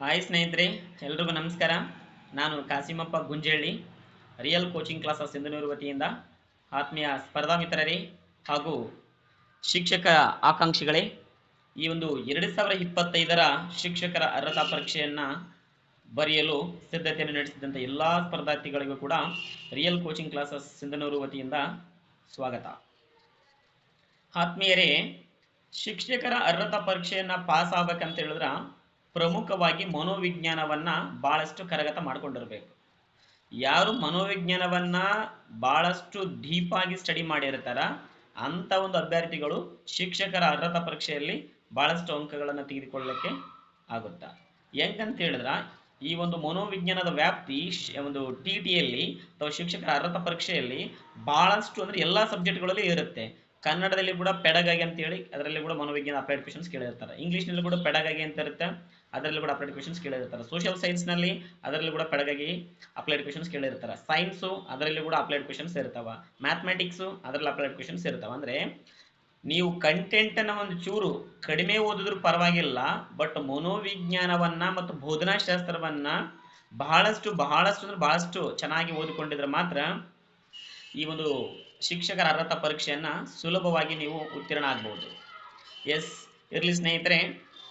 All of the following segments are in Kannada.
ಹಾಯ್ ಸ್ನೇಹಿತರೆ, ಎಲ್ರಿಗೂ ನಮಸ್ಕಾರ. ನಾನು Kasimappa Gunjalli real coaching classes Sindhanur ವತಿಯಿಂದ ಆತ್ಮೀಯ ಸ್ಪರ್ಧಾ ಮಿತ್ರರೇ ಹಾಗೂ ಶಿಕ್ಷಕ ಆಕಾಂಕ್ಷಿಗಳೇ, ಈ ಒಂದು ಎರಡು ಸಾವಿರ ಇಪ್ಪತ್ತೈದರ ಶಿಕ್ಷಕರ ಅರ್ಹತಾ ಪರೀಕ್ಷೆಯನ್ನು ಬರೆಯಲು ಸಿದ್ಧತೆಯನ್ನು ನಡೆಸಿದಂಥ ಎಲ್ಲ ಸ್ಪರ್ಧಾರ್ಥಿಗಳಿಗೂ ಕೂಡ ರಿಯಲ್ ಕೋಚಿಂಗ್ ಕ್ಲಾಸಸ್ ಸಿಂಧನೂರು ವತಿಯಿಂದ ಸ್ವಾಗತ. ಆತ್ಮೀಯರೇ, ಶಿಕ್ಷಕರ ಅರ್ಹತಾ ಪರೀಕ್ಷೆಯನ್ನು ಪಾಸ್ ಆಗ್ಬೇಕಂತ ಹೇಳಿದ್ರ ಪ್ರಮುಖವಾಗಿ ಮನೋವಿಜ್ಞಾನವನ್ನ ಬಹಳಷ್ಟು ಕರಗತ ಮಾಡ್ಕೊಂಡಿರ್ಬೇಕು. ಯಾರು ಮನೋವಿಜ್ಞಾನವನ್ನ ಬಹಳಷ್ಟು ಡೀಪ್ ಆಗಿ ಸ್ಟಡಿ ಮಾಡಿರ್ತಾರ, ಅಂತ ಒಂದು ಅಭ್ಯರ್ಥಿಗಳು ಶಿಕ್ಷಕರ ಅರ್ಹತಾ ಪರೀಕ್ಷೆಯಲ್ಲಿ ಬಹಳಷ್ಟು ಅಂಕಗಳನ್ನು ತೆಗೆದುಕೊಳ್ಳಲಿಕ್ಕೆ ಆಗುತ್ತಾ. ಹೆಂಗಂತ ಹೇಳಿದ್ರೆ, ಈ ಒಂದು ಮನೋವಿಜ್ಞಾನದ ವ್ಯಾಪ್ತಿ ಒಂದು ಟಿ ಟಿಯಲ್ಲಿ ಅಥವಾ ಶಿಕ್ಷಕರ ಅರ್ಹತಾ ಪರೀಕ್ಷೆಯಲ್ಲಿ ಬಹಳಷ್ಟು ಅಂದ್ರೆ ಎಲ್ಲಾ ಸಬ್ಜೆಕ್ಟ್ಗಳಲ್ಲಿ ಇರುತ್ತೆ. ಕನ್ನಡದಲ್ಲಿ ಕೂಡ ಪೆಡಗಾಗಿ ಅಂತ ಹೇಳಿ ಅದರಲ್ಲಿ ಕೂಡ ಮನೋವಿಜ್ಞಾನ ಅಪ್ಲೈಡ್ ಕ್ವೆಶನ್ಸ್ ಕೇಳಿರ್ತಾರೆ. ಇಂಗ್ಲಿಷ್ನಲ್ಲಿ ಕೂಡ ಪೆಡಗಾಗಿ ಅಂತ ಇರುತ್ತೆ ಅದರಲ್ಲಿ ಕೂಡ ಅಪ್ಲೈಡ್ ಕ್ವೆಶನ್ಸ್ ಕೇಳಿರ್ತಾರೆ. ಸೋಷಿಯಲ್ ಸೈನ್ಸ್ನಲ್ಲಿ ಅದರಲ್ಲಿ ಕೂಡ ಪೆಡಗಾಗಿ ಅಪ್ಲೈಡ್ ಕ್ವೆಶನ್ಸ್ ಕೇಳಿರ್ತಾರೆ. ಸೈನ್ಸು ಅದರಲ್ಲಿ ಕೂಡ ಅಪ್ಲೈಡ್ ಕ್ವೆಶನ್ಸ್ ಇರ್ತಾವ. ಮ್ಯಾಥಮೆಟಿಕ್ಸು ಅದರಲ್ಲಿ ಅಪ್ಲೈಡ್ ಕ್ವೆಶನ್ಸ್ ಇರ್ತಾವ. ಅಂದ್ರೆ ನೀವು ಕಂಟೆಂಟ್ ಅನ್ನ ಒಂದು ಚೂರು ಕಡಿಮೆ ಓದಿದ್ರು ಪರವಾಗಿಲ್ಲ ಬಟ್ ಮನೋವಿಜ್ಞಾನವನ್ನ ಮತ್ತು ಬೋಧನಾ ಶಾಸ್ತ್ರವನ್ನ ಬಹಳಷ್ಟು ಬಹಳಷ್ಟು ಅಂದ್ರೆ ಬಹಳಷ್ಟು ಚೆನ್ನಾಗಿ ಓದಿಕೊಂಡಿದ್ರೆ ಮಾತ್ರ ಈ ಒಂದು ಶಿಕ್ಷಕರ ಅರ್ಹತಾ ಪರೀಕ್ಷೆಯನ್ನು ಸುಲಭವಾಗಿ ನೀವು ಉತ್ತೀರ್ಣ ಆಗ್ಬೋದು. ಎಸ್, ಇರಲಿ ಸ್ನೇಹಿತರೆ,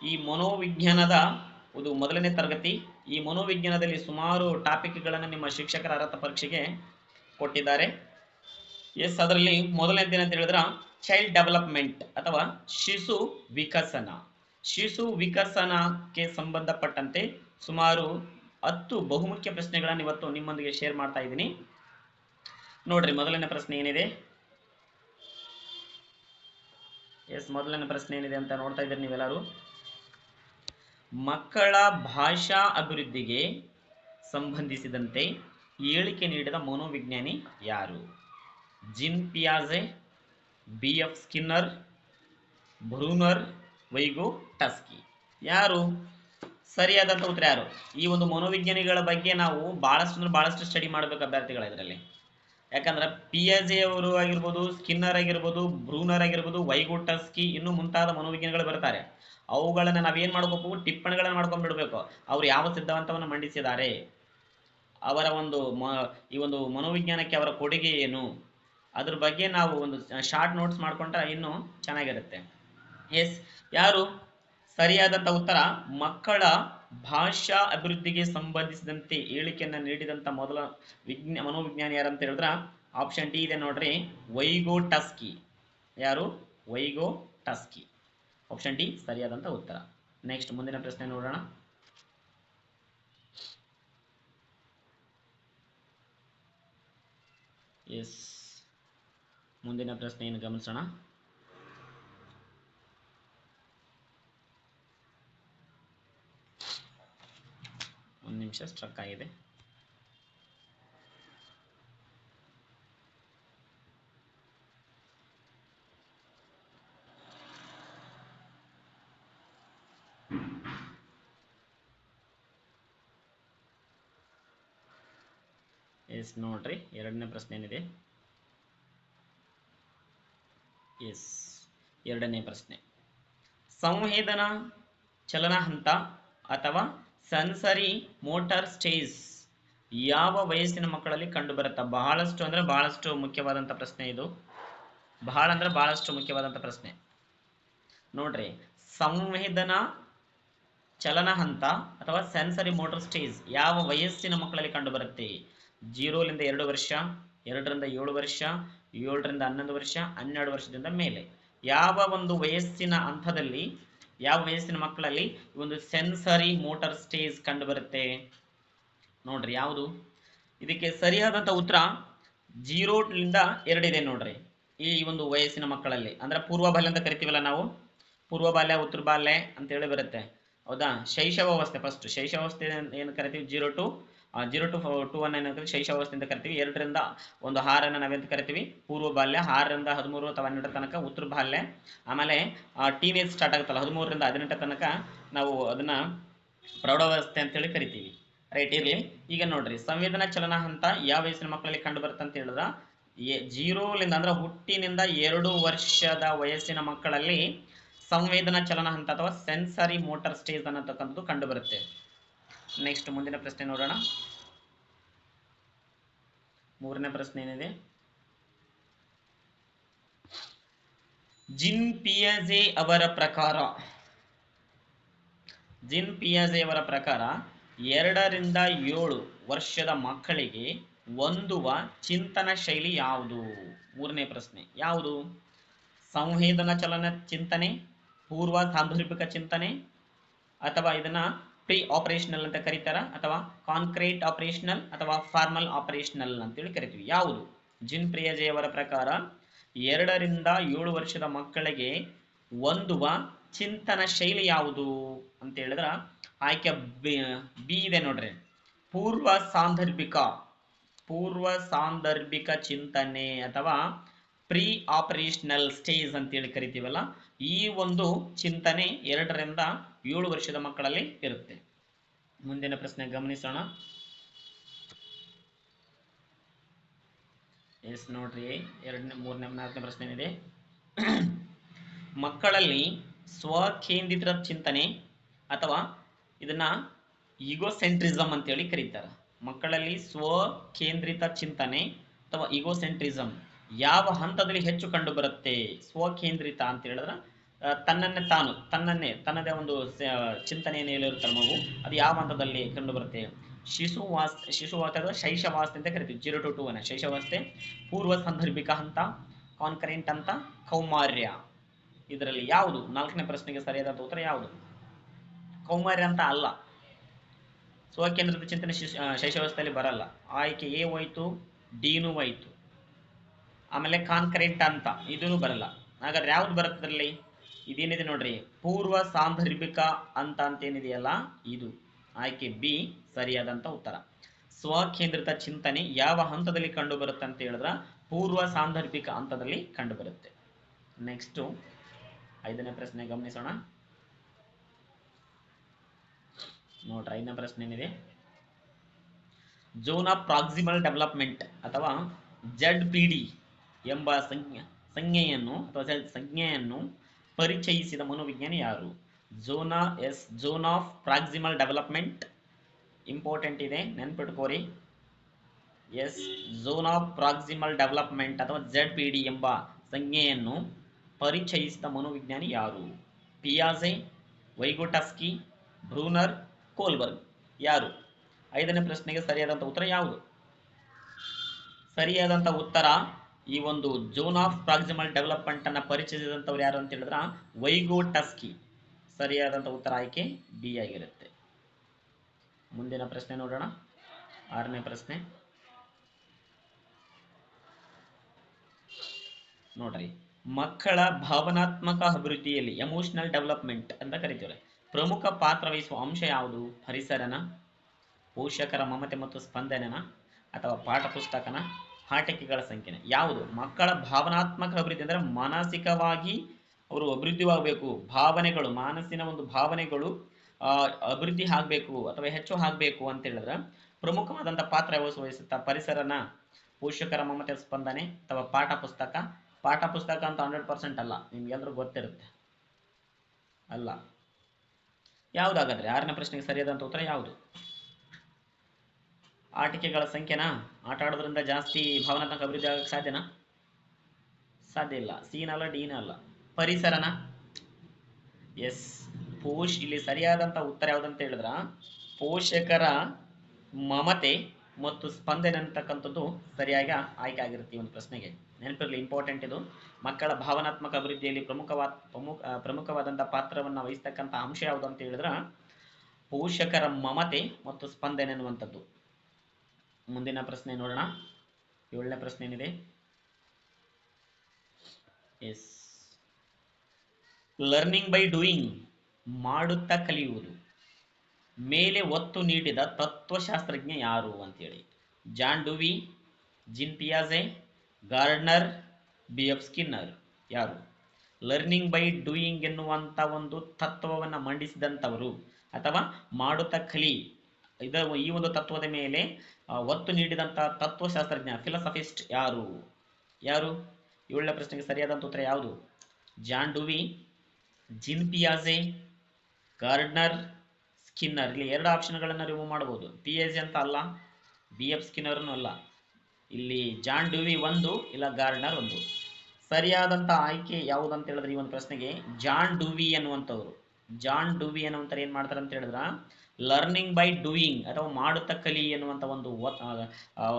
ಈ ಮನೋವಿಜ್ಞಾನದ ಒಂದು ಮೊದಲನೇ ತರಗತಿ. ಈ ಮನೋವಿಜ್ಞಾನದಲ್ಲಿ ಸುಮಾರು ಟಾಪಿಕ್ಗಳನ್ನು ನಿಮ್ಮ ಶಿಕ್ಷಕರ ಅರ್ಹತಾ ಪರೀಕ್ಷೆಗೆ ಕೊಟ್ಟಿದ್ದಾರೆ. ಎಸ್, ಅದರಲ್ಲಿ ಮೊದಲನೇ ದಿನ ಅಂತ ಹೇಳಿದ್ರೆ ಚೈಲ್ಡ್ ಡೆವಲಪ್ಮೆಂಟ್ ಅಥವಾ ಶಿಶು ವಿಕಸನ. ಶಿಶು ವಿಕಸನಕ್ಕೆ ಸಂಬಂಧಪಟ್ಟಂತೆ ಸುಮಾರು ಹತ್ತು ಬಹುಮುಖ್ಯ ಪ್ರಶ್ನೆಗಳನ್ನು ಇವತ್ತು ನಿಮ್ಮೊಂದಿಗೆ ಶೇರ್ ಮಾಡ್ತಾ ಇದ್ದೀನಿ. ನೋಡ್ರಿ, ಮೊದಲನೇ ಪ್ರಶ್ನೆ ಏನಿದೆ? ಎಸ್ ಮೊದಲನೇ ಪ್ರಶ್ನೆ ಏನಿದೆ ಅಂತ ನೋಡ್ತಾ ಇದ್ದೀರಿ ನೀವೆಲ್ಲರೂ. ಮಕ್ಕಳ ಭಾಷಾ ಅಭಿವೃದ್ಧಿಗೆ ಸಂಬಂಧಿಸಿದಂತೆ ಹೇಳಿಕೆ ನೀಡಿದ ಮನೋವಿಜ್ಞಾನಿ ಯಾರು? Jean ಪಿಯಾಜೆ, B F Skinner, Bruner, Vygotsky. ಯಾರು? ಸರಿಯಾದಂಥ ಉತ್ತರ ಯಾರು? ಈ ಒಂದು ಮನೋವಿಜ್ಞಾನಿಗಳ ಬಗ್ಗೆ ನಾವು ಭಾಳಷ್ಟು ಅಂದ್ರೆ ಭಾಳಷ್ಟು ಸ್ಟಡಿ ಮಾಡಬೇಕು ಅಭ್ಯರ್ಥಿಗಳ ಇದರಲ್ಲಿ. ಯಾಕಂದ್ರೆ ಪಿ ಅವರು ಆಗಿರ್ಬೋದು, ಸ್ಕಿನ್ನರ್ ಆಗಿರ್ಬೋದು, ಬ್ರೂನರ್ ಆಗಿರ್ಬೋದು ವೈಗುಟಸ್ಕಿ ಇನ್ನು ಮುಂತಾದ ಮನೋವಿಜ್ಞಾನಿಗಳು ಬರ್ತಾರೆ. ಅವುಗಳನ್ನ ನಾವೇನು ಮಾಡ್ಬೇಕು ಟಿಪ್ಪಣಿಗಳನ್ನು ಮಾಡ್ಕೊಂಡ್ಬಿಡ್ಬೇಕು ಅವ್ರು ಯಾವ ಸಿದ್ಧಾಂತವನ್ನು ಮಂಡಿಸಿದ್ದಾರೆ? ಅವರ ಒಂದು ಮ, ಈ ಒಂದು ಮನೋವಿಜ್ಞಾನಕ್ಕೆ ಅವರ ಕೊಡುಗೆ ಏನು? ಅದ್ರ ಬಗ್ಗೆ ನಾವು ಒಂದು ಶಾರ್ಟ್ ನೋಟ್ಸ್ ಮಾಡ್ಕೊಂಡ್ರೆ ಇನ್ನೂ ಚೆನ್ನಾಗಿರುತ್ತೆ. ಎಸ್ ಯಾರು? ಸರಿಯಾದಂತ ಉತ್ತರ ಮಕ್ಕಳ ಭಾಷಾ ಅಭಿವೃದ್ಧಿಗೆ ಸಂಬಂಧಿಸಿದಂತೆ ಹೇಳಿಕೆಯನ್ನು ನೀಡಿದಂಥ ಮೊದಲ ವಿಜ್ಞಾ ಮನೋವಿಜ್ಞಾನಿ ಯಾರಂತ ಹೇಳಿದ್ರ ಆಪ್ಷನ್ ಡಿ ಇದೆ ನೋಡ್ರಿ. ವೈಗೋ ಟಸ್ಕಿ. ಯಾರು? ವೈಗೋ ಟಸ್ಕಿ. ಆಪ್ಷನ್ ಡಿ ಸರಿಯಾದಂಥ ಉತ್ತರ. ನೆಕ್ಸ್ಟ್ ಮುಂದಿನ ಪ್ರಶ್ನೆ ನೋಡೋಣ. ಎಸ್ ಮುಂದಿನ ಪ್ರಶ್ನೆಯನ್ನು ಗಮನಿಸೋಣ? ಒಂದು ನಿಮಿಷ ಸ್ಟ್ರಕ್ ಆಗಿದೆ. ಎಸ್ ನೋಡ್ರಿ, ಎರಡನೇ ಪ್ರಶ್ನೆ ಏನಿದೆ? ಎಸ್ ಎರಡನೇ ಪ್ರಶ್ನೆ. ಸಂವೇದನಾ ಚಲನ ಹಂತ ಅಥವಾ ಸೆನ್ಸರಿ ಮೋಟಾರ್ ಸ್ಟೇಜ್ ಯಾವ ವಯಸ್ಸಿನ ಮಕ್ಕಳಲ್ಲಿ ಕಂಡು ಬರುತ್ತಾ ಬಹಳಷ್ಟು ಅಂದ್ರೆ ಬಹಳಷ್ಟು ಮುಖ್ಯವಾದಂತ ಪ್ರಶ್ನೆ ಇದು. ಬಹಳ ಅಂದ್ರೆ ಬಹಳಷ್ಟು ಮುಖ್ಯವಾದಂತ ಪ್ರಶ್ನೆ. ನೋಡ್ರಿ, ಸಂವೇದನಾ ಚಲನ ಹಂತ ಅಥವಾ ಸೆನ್ಸರಿ ಮೋಟಾರ್ ಸ್ಟೇಜ್ ಯಾವ ವಯಸ್ಸಿನ ಮಕ್ಕಳಲ್ಲಿ ಕಂಡು ಬರುತ್ತೆ ಜೀರೋಲಿಂದ ಎರಡು ವರ್ಷ, ಎರಡರಿಂದ ಏಳು ವರ್ಷ, ಏಳರಿಂದ ಹನ್ನೊಂದು ವರ್ಷ, ಹನ್ನೆರಡು ವರ್ಷದಿಂದ ಮೇಲೆ. ಯಾವ ಒಂದು ವಯಸ್ಸಿನ ಹಂತದಲ್ಲಿ ಯಾವ ವಯಸ್ಸಿನ ಮಕ್ಕಳಲ್ಲಿ ಒಂದು ಸೆನ್ಸರಿ ಮೋಟರ್ ಸ್ಟೇಜ್ ಕಂಡು ಬರುತ್ತೆ ನೋಡ್ರಿ, ಯಾವುದು? ಇದಕ್ಕೆ ಸರಿಯಾದಂತ ಉತ್ತರ ಜೀರೋಲಿಂದ ಎರಡಿದೆ ನೋಡ್ರಿ. ಈ ಒಂದು ವಯಸ್ಸಿನ ಮಕ್ಕಳಲ್ಲಿ. ಅಂದ್ರೆ ಪೂರ್ವ ಬಾಲ್ಯ ಅಂತ ಕರಿತೀವಲ್ಲ ನಾವು? ಪೂರ್ವ ಬಾಲ್ಯ ಉತ್ತರ ಬಾಲ್ಯ ಅಂತ ಹೇಳಿ ಬರುತ್ತೆ ಹೌದಾ ಶೈಶವಾವಸ್ಥೆ ಫಸ್ಟ್ ಶೈಶವಾವಸ್ಥೆ ಏನು ಕರಿತೀವಿ? Zero to zero to two one nine ಶೈಶವಾವಸ್ಥೆ ಅಂತ ಕರಿತೀವಿ. ಎರಡರಿಂದ ಒಂದು ಆರನ್ನು ನಾವೆಂತ ಕರಿತೀವಿ? ಪೂರ್ವ ಬಾಲ್ಯ, ಆರರಿಂದ ಹದಿಮೂರು ಅಥವಾ ಹನ್ನೆರಡರ ತನಕ ಉತ್ತರ ಬಾಲ್ಯ. ಆಮೇಲೆ ಟೀನೇಜ್ ಸ್ಟಾರ್ಟ್ ಆಗುತ್ತಲ್ಲ, ಹದಿಮೂರರಿಂದ ಹದಿನೆಂಟರ ತನಕ ನಾವು ಅದನ್ನ ಪ್ರೌಢಾವಸ್ಥೆ ಅಂತೇಳಿ ಕರಿತೀವಿ. ರೈಟ್ ಇರಲಿ? ಈಗ ನೋಡ್ರಿ, ಸಂವೇದನಾ ಚಲನ ಹಂತ ಯಾವ ವಯಸ್ಸಿನ ಮಕ್ಕಳಲ್ಲಿ ಕಂಡು ಬರುತ್ತೆ ಅಂತ ಹೇಳಿದ್ರೆ ಜೀರೋಲಿಂದ ಅಂದ್ರೆ ಹುಟ್ಟಿನಿಂದ ಎರಡು ವರ್ಷದ ವಯಸ್ಸಿನ ಮಕ್ಕಳಲ್ಲಿ ಸಂವೇದನಾ ಚಲನ ಹಂತ ಅಥವಾ ಸೆನ್ಸರಿ ಮೋಟರ್ ಸ್ಟೇಜ್ ಅನ್ನತಕ್ಕಂಥದ್ದು ಕಂಡು ಬರುತ್ತೆ ನೆಕ್ಸ್ಟ್ ಮುಂದಿನ ಪ್ರಶ್ನೆ ನೋಡೋಣ. ಮೂರನೇ ಪ್ರಶ್ನೆ ಏನಿದೆ? ಜಿನ್ ಪಿಯಾಜೆ ಅವರ ಪ್ರಕಾರ. ಜಿನ್ ಪಿಯಾಜೆ ಅವರ ಪ್ರಕಾರ ಎರಡರಿಂದ ಏಳು ವರ್ಷದ ಮಕ್ಕಳಿಗೆ ಹೊಂದುವ ಚಿಂತನ ಶೈಲಿ ಯಾವುದು? ಮೂರನೇ ಪ್ರಶ್ನೆ. ಯಾವುದು? ಸಂವೇದನಾ ಚಲನ ಚಿಂತನೆ, ಪೂರ್ವ ಸಾಂದರ್ಭಿಕ ಚಿಂತನೆ, ಅಥವಾ ಇದನ್ನ ಪ್ರೀ ಆಪರೇಷನಲ್ ಅಂತ ಕರೀತಾರ, ಅಥವಾ ಕಾನ್ಕ್ರೀಟ್ ಆಪರೇಷನಲ್ ಅಥವಾ ಫಾರ್ಮಲ್ ಆಪರೇಷನಲ್ ಅಂತೇಳಿ ಕರಿತೀವಿ. ಯಾವುದು? ಜಿನ್ ಪ್ರಿಯಜಯವರ ಪ್ರಕಾರ ಎರಡರಿಂದ ಏಳು ವರ್ಷದ ಮಕ್ಕಳಿಗೆ ಹೊಂದುವ ಚಿಂತನ ಶೈಲಿ ಯಾವುದು ಅಂತ ಹೇಳಿದ್ರ, ಆಯ್ಕೆ ಬಿ ಇದೆ ನೋಡ್ರಿ. ಪೂರ್ವ ಸಾಂದರ್ಭಿಕ ಪೂರ್ವ ಸಾಂದರ್ಭಿಕ ಚಿಂತನೆ ಅಥವಾ ಪ್ರೀ ಆಪರೇಷನಲ್ ಸ್ಟೇಜ್ ಅಂತೇಳಿ ಕರಿತೀವಲ್ಲ, ಈ ಒಂದು ಚಿಂತನೆ ಎರಡರಿಂದ ಏಳು ವರ್ಷದ ಮಕ್ಕಳಲ್ಲಿ ಇರುತ್ತೆ. ಮುಂದಿನ ಪ್ರಶ್ನೆ ಗಮನಿಸೋಣ. ಎಸ್, ನೋಡ್ರಿ, ಎರಡನೇ, ಮೂರನೇ, ನಾಲ್ಕನೇ ಪ್ರಶ್ನೆ ಏನಿದೆ ಮಕ್ಕಳಲ್ಲಿ ಸ್ವಕೇಂದ್ರಿತ ಚಿಂತನೆ ಅಥವಾ ಇದನ್ನ ಈಗೋಸೆಂಟ್ರಿಸಮ್ ಅಂತೇಳಿ ಕರೀತಾರೆ. ಮಕ್ಕಳಲ್ಲಿ ಸ್ವಕೇಂದ್ರಿತ ಚಿಂತನೆ ಅಥವಾ ಈಗೋಸೆಂಟ್ರಿಸಮ್ ಯಾವ ಹಂತದಲ್ಲಿ ಹೆಚ್ಚು ಕಂಡು ಬರುತ್ತೆ ಸ್ವಕೇಂದ್ರಿತ ಅಂತ ಹೇಳಿದ್ರೆ ತನ್ನನ್ನೇ ತಾನು ತನ್ನನ್ನೇ ತನ್ನದೇ ಒಂದು ಚಿಂತನೆಯನ್ನು ಹೇಳಿರುತ್ತಲ್ಲ ಮಗು ಅದು ಯಾವ ಹಂತದಲ್ಲಿ ಕಂಡು ಬರುತ್ತೆ? ಶಿಶುವಾಸ್ ಶಿಶುವಾಸ ಅಥವಾ ಶೈಶವಾಸ್ತೆ ಅಂತ ಕರಿತೀವಿ ಜೀರೋ ಟು ಟೂ ಅನ್ನ. ಶೈಶವಾಸ್ತೆ ಪೂರ್ವ ಸಂದರ್ಭಿಕ ಹಂತ ಕಾನ್ಕರೆಂಟ್ ಹಂತ ಕೌಮಾರ್ಯ. ಇದರಲ್ಲಿ ಯಾವುದು? ನಾಲ್ಕನೇ ಪ್ರಶ್ನೆಗೆ ಸರಿಯಾದ ಉತ್ತರ ಯಾವುದು? ಕೌಮಾರ್ಯ ಅಂತ ಅಲ್ಲ. ಸ್ವಕೇಂದ್ರದ ಚಿಂತನೆ ಶಿಶು ಆ, ಶೈಶವಾವಸ್ಥೆಯಲ್ಲಿ ಬರಲ್ಲ. ಆಯ್ಕೆ ಎ ಹೋಯ್ತು ಡಿನೂ ಹೋಯ್ತು. ಆಮೇಲೆ ಕಾನ್ಕರೆಂಟ್ ಅಂತ ಇದೂ ಬರಲ್ಲ. ಹಾಗಾದ್ರೆ ಯಾವ್ದು ಬರುತ್ತೆ ಅದರಲ್ಲಿ? ಇದೇನಿದೆ ನೋಡ್ರಿ? ಪೂರ್ವ ಸಾಂದರ್ಭಿಕ ಅಂತ ಅಂತ ಏನಿದೆಯಲ್ಲ ಇದು. ಆಯ್ಕೆ ಬಿ ಸರಿಯಾದಂತ ಉತ್ತರ. ಸ್ವಕೇಂದ್ರಿತ ಚಿಂತನೆ ಯಾವ ಹಂತದಲ್ಲಿ ಕಂಡು ಬರುತ್ತೆ ಅಂತ ಹೇಳಿದ್ರ, ಪೂರ್ವ ಸಾಂದರ್ಭಿಕ ಹಂತದಲ್ಲಿ ಕಂಡು ಬರುತ್ತೆ ನೆಕ್ಸ್ಟ್ ಐದನೇ ಪ್ರಶ್ನೆ ಗಮನಿಸೋಣ. ನೋಡ್ರಿ, ಐದನೇ ಪ್ರಶ್ನೆ ಏನಿದೆ? ಜೋನ್ ಆಫ್ ಪ್ರಾಕ್ಸಿಮಲ್ ಡೆವಲಪ್ಮೆಂಟ್ ಅಥವಾ ಜಡ್ ಪಿ ಡಿ ಎಂಬ ಸಂಜ್ಞೆ, ಸಂಜ್ಞೆಯನ್ನು ಅಥವಾ ಸಂಜ್ಞೆಯನ್ನು ಪರಿಚಯಿಸಿದ ಮನೋವಿಜ್ಞಾನಿ ಯಾರು? Zona yes zone of proximal development. Important ಇದೆ, ನೆನ್ಪಿಟ್ಕೋರಿ. Yes zone of proximal development ಅಥವಾ ಜೆಡ್ ಪಿ ಡಿ ಎಂಬ ಸಂಜ್ಞೆಯನ್ನು ಪರಿಚಯಿಸಿದ ಮನೋವಿಜ್ಞಾನಿ ಯಾರು? ಪಿಯಾಜೆ, ವೈಗೋಟಸ್ಕಿ, ಬ್ರೂನರ್, ಕೋಲ್ಬರ್ಗ್. ಯಾರು? ಐದನೇ ಪ್ರಶ್ನೆಗೆ ಸರಿಯಾದಂಥ ಉತ್ತರ ಯಾವುದು? ಸರಿಯಾದಂಥ ಉತ್ತರ ಈ ಒಂದು ಜೋನ್ ಆಫ್ ಪ್ರಾಕ್ಸಿಮಲ್ ಡೆವಲಪ್ಮೆಂಟ್ ಅನ್ನ ಪರಿಚಯಿಸಿದಂಥವ್ರು ಯಾರು ಅಂತ ಹೇಳಿದ್ರ ವೈಗೋ ಟಸ್ಕಿ. ಸರಿಯಾದಂತ ಉತ್ತರ ಆಯ್ಕೆ ಬಿ ಆಗಿರುತ್ತೆ. ಮುಂದಿನ ಪ್ರಶ್ನೆ ನೋಡೋಣ. ಆರನೇ ಪ್ರಶ್ನೆ. ನೋಡ್ರಿ. ಮಕ್ಕಳ ಭಾವನಾತ್ಮಕ ಅಭಿವೃದ್ಧಿಯಲ್ಲಿ ಎಮೋಷನಲ್ ಡೆವಲಪ್ಮೆಂಟ್ ಅಂತ ಕರಿತೀವಿ ಪ್ರಮುಖ ಪಾತ್ರ ವಹಿಸುವ ಅಂಶ ಯಾವುದು? ಪರಿಸರನ, ಪೋಷಕರ ಮಮತೆ ಮತ್ತು ಸ್ಪಂದನನ ಅಥವಾ ಪಾಠ ಪುಸ್ತಕನ? ಆಟಿಕೆಗಳ ಸಂಖ್ಯೆನ. ಯಾವುದು? ಮಕ್ಕಳ ಭಾವನಾತ್ಮಕ ಅಭಿವೃದ್ಧಿ ಅಂದ್ರೆ ಮಾನಸಿಕವಾಗಿ ಅವರು ಅಭಿವೃದ್ಧಿವಾಗಬೇಕು ಭಾವನೆಗಳು ಮಾನಸಿನ ಒಂದು ಭಾವನೆಗಳು ಅಭಿವೃದ್ಧಿ ಆಗಬೇಕು ಅಥವಾ ಹೆಚ್ಚು ಆಗಬೇಕು ಅಂತ ಹೇಳಿದ್ರೆ ಪ್ರಮುಖವಾದಂಥ ಪಾತ್ರ ವಹಿಸ- ವಹಿಸುತ್ತಾ? ಪರಿಸರನ ಪೋಷಕರ ಮಮತೆ ಸ್ಪಂದನೆ ಅಥವಾ ಪಾಠ ಪುಸ್ತಕ? ಪಾಠ ಪುಸ್ತಕ ಅಂತ ಹಂಡ್ರೆಡ್ ಪರ್ಸೆಂಟ್ ಅಲ್ಲ. ನಿಮ್ಗೆಲ್ರೂ ಗೊತ್ತಿರುತ್ತೆ. ಅಲ್ಲ. ಯಾವುದಾಗಾದ್ರೆ? ಆರನೇ ಪ್ರಶ್ನೆಗೆ ಸರಿಯಾದಂಥ ಉತ್ತರ ಯಾವುದು? ಆಟಿಕೆಗಳ ಸಂಖ್ಯೆನಾ? ಆಟ ಆಡೋದ್ರಿಂದ ಜಾಸ್ತಿ ಭಾವನಾತ್ಮಕ ಅಭಿವೃದ್ಧಿ ಆಗಕ್ಕೆ ಸಾಧ್ಯನಾ? ಸಾಧ್ಯ ಇಲ್ಲ. ಸೀನ್ ಅಲ್ಲ ಡೀನ್ ಅಲ್ಲ ಪರಿಸರನ? ಎಸ್ ಪೋಷ್ ಇಲ್ಲಿ ಸರಿಯಾದಂತ ಉತ್ತರ ಯಾವ್ದಂತ ಹೇಳಿದ್ರ? ಪೋಷಕರ ಮಮತೆ ಮತ್ತು ಸ್ಪಂದನೆ ಅಂತಕ್ಕಂಥದ್ದು ಸರಿಯಾಗಿ ಆಯ್ಕೆ ಆಗಿರುತ್ತೆ ಈ ಒಂದು ಪ್ರಶ್ನೆಗೆ. ನೆನಪಿರಲಿ ಇಂಪಾರ್ಟೆಂಟ್ ಇದು. ಮಕ್ಕಳ ಭಾವನಾತ್ಮಕ ಅಭಿವೃದ್ಧಿಯಲ್ಲಿ ಪ್ರಮುಖವಾದ ಪ್ರಮುಖ ಪ್ರಮುಖವಾದಂಥ ಪಾತ್ರವನ್ನು ವಹಿಸ್ತಕ್ಕಂಥ ಅಂಶ ಯಾವುದು ಅಂತ ಹೇಳಿದ್ರ? ಪೋಷಕರ ಮಮತೆ ಮತ್ತು ಸ್ಪಂದನೆ ಅನ್ನುವಂಥದ್ದು. ಮುಂದಿನ ಪ್ರಶ್ನೆ ನೋಡೋಣ. ಏಳನೇ ಪ್ರಶ್ನೆ ಏನಿದೆ? ಎಸ್ ಲರ್ನಿಂಗ್ ಬೈ ಡೂಯಿಂಗ್ ಮಾಡುತ್ತಾ ಕಲಿಯುವುದು. ಮೇಲೆ ಒತ್ತು ನೀಡಿದ ತತ್ವಶಾಸ್ತ್ರಜ್ಞ ಯಾರು ಅಂತೇಳಿ. ಜಾನ್ ಡುವಿ ಜಿನ್ ಪಿಯಾಜೆ ಗಾರ್ಡ್ನರ್ ಬಿ ಎಫ್ ಸ್ಕಿನ್ನರ್ ಯಾರು? ಲರ್ನಿಂಗ್ ಬೈ ಡೂಯಿಂಗ್ ಎನ್ನುವಂಥ ಒಂದು ತತ್ವವನ್ನು ಮಂಡಿಸಿದಂಥವರು ಅಥವಾ ಮಾಡುತ್ತಾ ಕಲಿ ಇದ ಈ ಒಂದು ತತ್ವದ ಮೇಲೆ ಒತ್ತು ನೀಡಿದಂತಹ ತತ್ವಶಾಸ್ತ್ರಜ್ಞ ಫಿಲಸಫಿಸ್ಟ್ ಯಾರು? ಯಾರು? ಏಳನೇ ಪ್ರಶ್ನೆಗೆ ಸರಿಯಾದಂಥ ಉತ್ತರ ಯಾವುದು? ಜಾನ್ ಡುವಿ, ಜಿನ್ ಪಿಯಾಜೆ, ಗಾರ್ಡ್ನರ್, ಸ್ಕಿನ್ನರ್. ಇಲ್ಲಿ ಎರಡು ಆಪ್ಷನ್ಗಳನ್ನು ರಿಮೂವ್ ಮಾಡಬಹುದು. ಪಿ ಎಸ್ ಅಂತ ಅಲ್ಲ, ಬಿ ಎಫ್ ಸ್ಕಿನ್ನರ್ನು ಅಲ್ಲ. ಇಲ್ಲಿ ಜಾನ್ ಡುವಿ ಒಂದು, ಇಲ್ಲ ಗಾರ್ಡ್ನರ್ ಒಂದು. ಸರಿಯಾದಂಥ ಆಯ್ಕೆ ಯಾವುದಂತ ಹೇಳಿದ್ರೆ ಈ ಒಂದು ಪ್ರಶ್ನೆಗೆ, ಜಾನ್ ಡುವಿ ಅನ್ನುವಂಥವ್ರು ಜಾನ್ ಡುವಿ ಅನ್ನುವಂಥ ಏನು ಮಾಡ್ತಾರೆ ಅಂತ ಹೇಳಿದ್ರ ಲರ್ನಿಂಗ್ ಬೈ ಡೂಯಿಂಗ್ ಅಥವಾ ಮಾಡುತ್ತ ಕಲಿ ಎನ್ನುವಂಥ ಒಂದು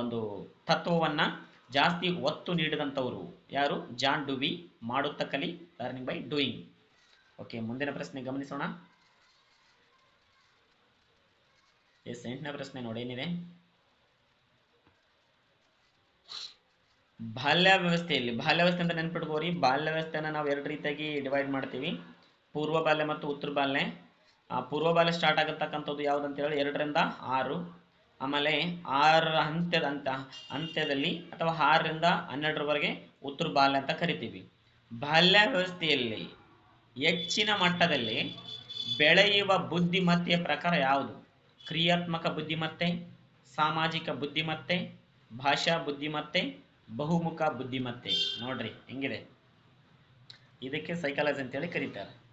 ಒಂದು ತತ್ವವನ್ನು ಜಾಸ್ತಿ ಒತ್ತು ನೀಡಿದಂಥವರು ಯಾರು? ಜಾನ್ ಡುವಿ, ಮಾಡುತ್ತ ಕಲಿ ಲರ್ನಿಂಗ್ ಬೈ ಡೂಯಿಂಗ್ ಓಕೆ ಮುಂದಿನ ಪ್ರಶ್ನೆ ಗಮನಿಸೋಣ. ಎಸ್, ಎಂಟನೇ ಪ್ರಶ್ನೆ ನೋಡಿ, ಏನಿದೆ? ಬಾಲ್ಯ ವ್ಯವಸ್ಥೆಯಲ್ಲಿ, ಬಾಲ್ಯ ವ್ಯವಸ್ಥೆ ಅಂತ ನೆನ್ಪಿಟ್ಕೋರಿ ಬಾಲ್ಯ ವ್ಯವಸ್ಥೆನ ನಾವು ಎರಡು ರೀತಿಯಾಗಿ ಡಿವೈಡ್ ಮಾಡ್ತೀವಿ. ಪೂರ್ವ ಬಾಲ್ಯ ಮತ್ತು ಉತ್ತರ ಬಾಲ್ಯ. ಆ ಪೂರ್ವ ಬಾಲ್ಯ ಸ್ಟಾರ್ಟ್ ಆಗತಕ್ಕಂಥದ್ದು ಯಾವ್ದು ಹೇಳಿ ಎರಡರಿಂದ ಆರು. ಆಮೇಲೆ ಆರರ ಅಂತ್ಯದ ಅಂತ ಅಂತ್ಯದಲ್ಲಿ ಅಥವಾ ಆರರಿಂದ ಹನ್ನೆರಡರವರೆಗೆ ಉತ್ತರ ಬಾಲ್ಯ ಅಂತ ಕರಿತೀವಿ. ಬಾಲ್ಯ ವ್ಯವಸ್ಥೆಯಲ್ಲಿ ಹೆಚ್ಚಿನ ಮಟ್ಟದಲ್ಲಿ ಬೆಳೆಯುವ ಬುದ್ಧಿಮತ್ತೆಯ ಪ್ರಕಾರ ಯಾವುದು? ಕ್ರಿಯಾತ್ಮಕ ಬುದ್ಧಿಮತ್ತೆ, ಸಾಮಾಜಿಕ ಬುದ್ಧಿಮತ್ತೆ, ಭಾಷಾ ಬುದ್ಧಿಮತ್ತೆ, ಬಹುಮುಖ ಬುದ್ಧಿಮತ್ತೆ. ನೋಡ್ರಿ, ಹೆಂಗಿದೆ? ಇದಕ್ಕೆ ಸೈಕಾಲಜಿ ಅಂತೇಳಿ ಕರೀತಾರೆ.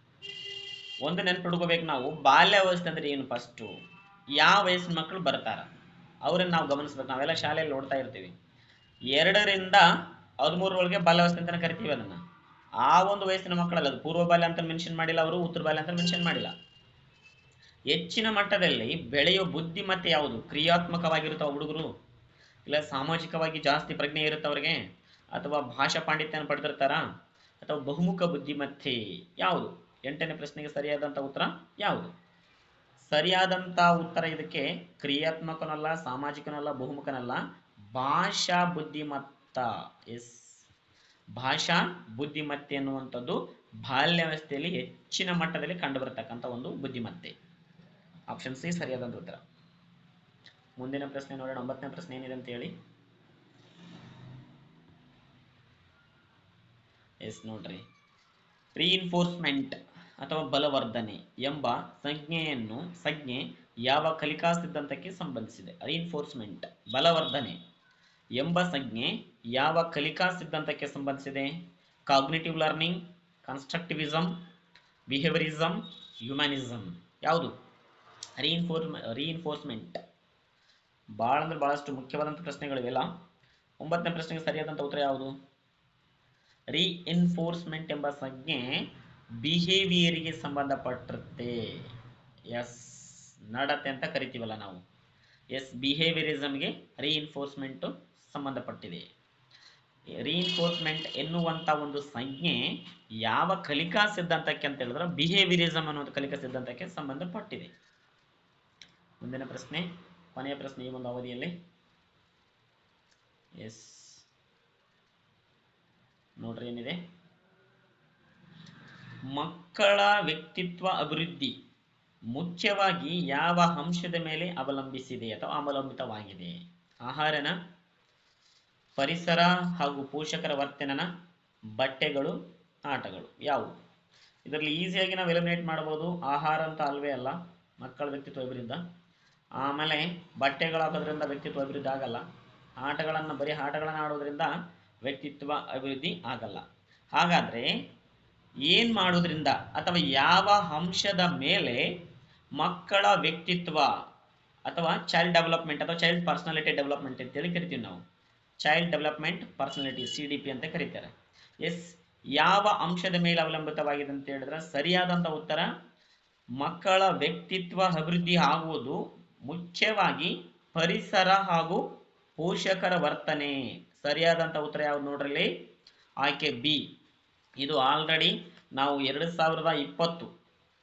ಒಂದು ನೆನ್ಪಿಡ್ಕೋಬೇಕು ನಾವು. ಬಾಲ್ಯಾವಸ್ಥೆ ಅಂದ್ರೆ ಏನು ಫಸ್ಟು ಯಾವ ವಯಸ್ಸಿನ ಮಕ್ಕಳು ಬರ್ತಾರ? ಅವ್ರನ್ನ ನಾವು ಗಮನಿಸ್ಬೇಕು. ನಾವೆಲ್ಲ ಶಾಲೆಯಲ್ಲಿ ನೋಡ್ತಾ ಇರ್ತೀವಿ. ಎರಡರಿಂದ ಹದಿಮೂರರೊಳಗೆ ಬಾಲ್ಯಾವಸ್ಥೆ ಅಂತ ಕರಿತೀವಿ ಅದನ್ನು. ಆ ಒಂದು ವಯಸ್ಸಿನ ಮಕ್ಕಳಲ್ಲ ಅದು. ಪೂರ್ವ ಬಾಲ್ಯ ಅಂತ ಮೆನ್ಷನ್ ಮಾಡಿಲ್ಲ ಅವರು, ಉತ್ತರ ಬಾಲ್ಯ ಅಂತ ಮೆನ್ಷನ್ ಮಾಡಿಲ್ಲ. ಹೆಚ್ಚಿನ ಮಟ್ಟದಲ್ಲಿ ಬೆಳೆಯುವ ಬುದ್ಧಿಮತ್ತೆ ಯಾವುದು? ಕ್ರಿಯಾತ್ಮಕವಾಗಿರುತ್ತವ ಹುಡುಗರು? ಇಲ್ಲ ಸಾಮಾಜಿಕವಾಗಿ ಜಾಸ್ತಿ ಪ್ರಜ್ಞೆ ಇರುತ್ತೆ ಅವ್ರಿಗೆ ಅಥವಾ ಭಾಷಾ ಪಾಂಡಿತ್ಯನ ಪಡೆದಿರ್ತಾರ? ಅಥವಾ ಬಹುಮುಖ ಬುದ್ಧಿಮತ್ತೆ ಯಾವುದು? ಎಂಟನೇ ಪ್ರಶ್ನೆಗೆ ಸರಿಯಾದಂಥ ಉತ್ತರ ಯಾವುದು? ಸರಿಯಾದಂಥ ಉತ್ತರ ಇದಕ್ಕೆ ಕ್ರಿಯಾತ್ಮಕನಲ್ಲ, ಸಾಮಾಜಿಕನಲ್ಲ, ಬಹುಮುಖನಲ್ಲ. ಭಾಷಾ ಬುದ್ಧಿಮತ್ತ, ಎಸ್. ಭಾಷಾ ಬುದ್ಧಿಮತ್ತೆ ಅನ್ನುವಂಥದ್ದು ಬಾಲ್ಯಾವಸ್ಥೆಯಲ್ಲಿ ಹೆಚ್ಚಿನ ಮಟ್ಟದಲ್ಲಿ ಕಂಡುಬರತಕ್ಕಂಥ ಒಂದು ಬುದ್ಧಿಮತ್ತೆ. ಆಪ್ಷನ್ ಸಿ ಸರಿಯಾದಂಥ ಉತ್ತರ. ಮುಂದಿನ ಪ್ರಶ್ನೆ ನೋಡೋಣ, ಒಂಬತ್ತನೇ ಪ್ರಶ್ನೆ ಏನಿದೆ ಅಂತ ಹೇಳಿ. ಎಸ್, ನೋಡ್ರಿ. ರೀಇನ್ಫೋರ್ಸ್ಮೆಂಟ್ ಅಥವಾ ಬಲವರ್ಧನೆ ಎಂಬ ಸಂಜ್ಞೆಯನ್ನು ಸಂಜ್ಞೆ ಯಾವ ಕಲಿಕಾ ಸಿದ್ಧಾಂತಕ್ಕೆ ಸಂಬಂಧಿಸಿದೆ? ರಿಇನ್ಫೋರ್ಸ್ಮೆಂಟ್ ಬಲವರ್ಧನೆ ಎಂಬ ಸಂಜ್ಞೆ ಯಾವ ಕಲಿಕಾ ಸಿದ್ಧಾಂತಕ್ಕೆ ಸಂಬಂಧಿಸಿದೆ? Cognitive learning constructivism behaviourism humanism ಯಾವುದು? ರೀಇನ್ಫೋರ್ಸ್ ರೀಇನ್ಫೋರ್ಸ್ಮೆಂಟ್ ಭಾಳ ಅಂದ್ರೆ ಭಾಳಷ್ಟು ಮುಖ್ಯವಾದಂಥ ಪ್ರಶ್ನೆಗಳಿವೆಲ್ಲ. ಒಂಬತ್ತನೇ ಪ್ರಶ್ನೆಗೆ ಸರಿಯಾದಂಥ ಉತ್ತರ ಯಾವುದು? ರೀಇನ್ಫೋರ್ಸ್ಮೆಂಟ್ ಎಂಬ ಸಂಜ್ಞೆ ಬಿಹೇವಿಯರಿಗೆ ಸಂಬಂಧಪಟ್ಟಿರುತ್ತೆ. ಎಸ್ ನಡತೆ ಅಂತ ಕರಿತೀವಲ್ಲ ನಾವು. ಎಸ್ ಬಿಹೇವಿಯರಿಸಮ್ಗೆ ರೀಇನ್ಫೋರ್ಸ್ಮೆಂಟು ಸಂಬಂಧಪಟ್ಟಿದೆ. ರೀಇನ್ಫೋರ್ಸ್ಮೆಂಟ್ ಎನ್ನುವಂಥ ಒಂದು ಸಂಜ್ಞೆ ಯಾವ ಕಲಿಕಾ ಸಿದ್ಧಾಂತಕ್ಕೆ ಅಂತ ಹೇಳಿದ್ರೆ ಬಿಹೇವಿಯರಿಸಮ್ ಒಂದು ಕಲಿಕಾ ಸಿದ್ಧಾಂತಕ್ಕೆ ಸಂಬಂಧಪಟ್ಟಿದೆ. ಮುಂದಿನ ಪ್ರಶ್ನೆ, ಕೊನೆಯ ಪ್ರಶ್ನೆ ಈ ಒಂದು ಅವಧಿಯಲ್ಲಿ. ಎಸ್ ನೋಡ್ರಿ ಏನಿದೆ? ಮಕ್ಕಳ ವ್ಯಕ್ತಿತ್ವ ಅಭಿವೃದ್ಧಿ ಮುಖ್ಯವಾಗಿ ಯಾವ ಅಂಶದ ಮೇಲೆ ಅವಲಂಬಿಸಿದೆ ಅಥವಾ ಅವಲಂಬಿತವಾಗಿದೆ? ಆಹಾರನ ಪರಿಸರ ಹಾಗೂ ಪೋಷಕರ ವರ್ತನೆನ ಬಟ್ಟೆಗಳು, ಆಟಗಳು ಯಾವುವು? ಇದರಲ್ಲಿ ಈಸಿಯಾಗಿ ನಾವು ಎಲಿಮಿನೇಟ್ ಮಾಡ್ಬೋದು ಆಹಾರ ಅಂತ ಅಲ್ವೇ ಅಲ್ಲ, ಮಕ್ಕಳ ವ್ಯಕ್ತಿತ್ವ ಅಭಿವೃದ್ಧ. ಆಮೇಲೆ ಬಟ್ಟೆಗಳು ವ್ಯಕ್ತಿತ್ವ ಅಭಿವೃದ್ಧಿ ಆಗಲ್ಲ. ಆಟಗಳನ್ನು, ಬರೀ ಆಟಗಳನ್ನು ಆಡೋದ್ರಿಂದ ವ್ಯಕ್ತಿತ್ವ ಅಭಿವೃದ್ಧಿ ಆಗಲ್ಲ. ಹಾಗಾದ್ರೆ ಏನ್ ಮಾಡೋದ್ರಿಂದ? ಅಥವಾ ಯಾವ ಅಂಶದ ಮೇಲೆ ಮಕ್ಕಳ ವ್ಯಕ್ತಿತ್ವ ಅಥವಾ ಚೈಲ್ಡ್ ಡೆವಲಪ್ಮೆಂಟ್ ಅಥವಾ ಚೈಲ್ಡ್ ಪರ್ಸನಾಲಿಟಿ ಡೆವಲಪ್ಮೆಂಟ್ ಅಂತೇಳಿ ಕರಿತೀವಿ ನಾವು. Child development personality C D P ಅಂತ ಕರೀತಾರೆ. ಎಸ್ ಯಾವ ಅಂಶದ ಮೇಲೆ ಅವಲಂಬಿತವಾಗಿದೆ ಅಂತ ಹೇಳಿದ್ರೆ ಸರಿಯಾದಂಥ ಉತ್ತರ, ಮಕ್ಕಳ ವ್ಯಕ್ತಿತ್ವ ಅಭಿವೃದ್ಧಿ ಆಗುವುದು ಮುಖ್ಯವಾಗಿ ಪರಿಸರ ಹಾಗೂ ಪೋಷಕರ ವರ್ತನೆ. ಸರಿಯಾದಂಥ ಉತ್ತರ ಯಾವ್ದು ನೋಡ್ರಲ್ಲಿ ಆಯ್ಕೆ ಬಿ. ಇದು ಆಲ್ರೆಡಿ ನಾವು ಎರಡು ಸಾವಿರದ ಇಪ್ಪತ್ತು,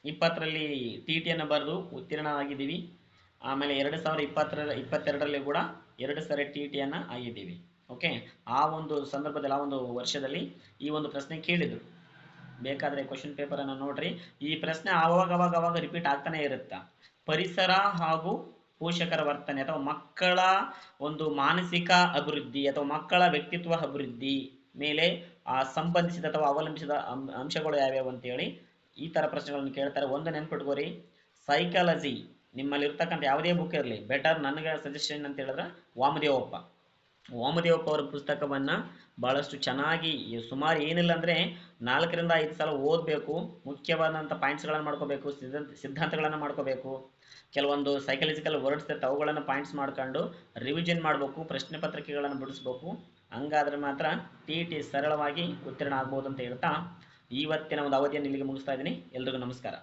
ಇಪ್ಪತ್ತರಲ್ಲಿ ಟಿ ಟಿಯನ್ನು ಬರೆದು ಉತ್ತೀರ್ಣರಾಗಿದ್ದೀವಿ ಆಮೇಲೆ ಎರಡು ಸಾವಿರದ ಇಪ್ಪತ್ತರ, ಇಪ್ಪತ್ತೆರಡರಲ್ಲಿ ಕೂಡ ಎರಡು ಸಾರಿ ಟಿ ಟಿಯನ್ನು ಆಗಿದ್ದೀವಿ. ಓಕೆ ಆ ಒಂದು ಸಂದರ್ಭದಲ್ಲಿ, ಆ ಒಂದು ವರ್ಷದಲ್ಲಿ ಈ ಒಂದು ಪ್ರಶ್ನೆ ಕೇಳಿದರು. ಬೇಕಾದರೆ ಕ್ವಶನ್ ಪೇಪರನ್ನು ನೋಡ್ರಿ. ಈ ಪ್ರಶ್ನೆ ಆವಾಗ ಅವಾಗ ಅವಾಗ ರಿಪೀಟ್ ಆಗ್ತಾನೆ ಇರುತ್ತೆ? ಪರಿಸರ ಹಾಗೂ ಪೋಷಕರ ವರ್ತನೆ ಅಥವಾ ಮಕ್ಕಳ ಒಂದು ಮಾನಸಿಕ ಅಭಿವೃದ್ಧಿ ಅಥವಾ ಮಕ್ಕಳ ವ್ಯಕ್ತಿತ್ವ ಅಭಿವೃದ್ಧಿ ಮೇಲೆ ಆ ಸಂಬಂಧಿಸಿದ ಅಥವಾ ಅವಲಂಬಿಸಿದ ಅಂಶಗಳು ಯಾವ್ಯಾವು ಅಂತೇಳಿ ಈ ಥರ ಪ್ರಶ್ನೆಗಳನ್ನು ಕೇಳ್ತಾರೆ. ಒಂದು ನೆನ್ಪಿಟ್ಕೋರಿ ಸೈಕಾಲಜಿ ನಿಮ್ಮಲ್ಲಿ ಇರ್ತಕ್ಕಂಥ ಯಾವುದೇ ಬುಕ್ ಇರಲಿ ಬೆಟರ್ ನನಗೆ ಸಜೆಷನ್ ಅಂತ ಹೇಳಿದ್ರೆ ವಾಮದೇವಪ್ಪ. ವಾಮದೇವಪ್ಪ ಅವರ ಪುಸ್ತಕವನ್ನು ಭಾಳಷ್ಟು ಚೆನ್ನಾಗಿ ಸುಮಾರು ಏನಿಲ್ಲ ಅಂದರೆ ನಾಲ್ಕರಿಂದ ಐದು ಸಲ ಓದಬೇಕು, ಮುಖ್ಯವಾದಂಥ ಪಾಯಿಂಟ್ಸ್ಗಳನ್ನು ಮಾಡ್ಕೋಬೇಕು, ಸಿದ್ಧಾಂತ, ಸಿದ್ಧಾಂತಗಳನ್ನು ಮಾಡ್ಕೋಬೇಕು. ಕೆಲವೊಂದು ಸೈಕಾಲಜಿಕಲ್ ವರ್ಡ್ಸ್ ಇರುತ್ತೆ ಅವುಗಳನ್ನು ಪಾಯಿಂಟ್ಸ್ ಮಾಡ್ಕೊಂಡು ರಿವಿಷನ್ ಮಾಡಬೇಕು, ಪ್ರಶ್ನೆ ಪತ್ರಿಕೆಗಳನ್ನು ಬಿಡಿಸ್ಬೇಕು. ಹಂಗಾದ್ರೆ ಮಾತ್ರ ಟಿ ಟಿ ಸರಳವಾಗಿ ಉತ್ತೀರ್ಣ ಆಗ್ಬೋದು ಅಂತ ಹೇಳ್ತಾ ಇವತ್ತಿನ ಒಂದು ಅವಧಿಯನ್ನು ಇಲ್ಲಿಗೆ ಮುಗಿಸ್ತಾ ಇದ್ದೀನಿ. ಎಲ್ರಿಗೂ ನಮಸ್ಕಾರ.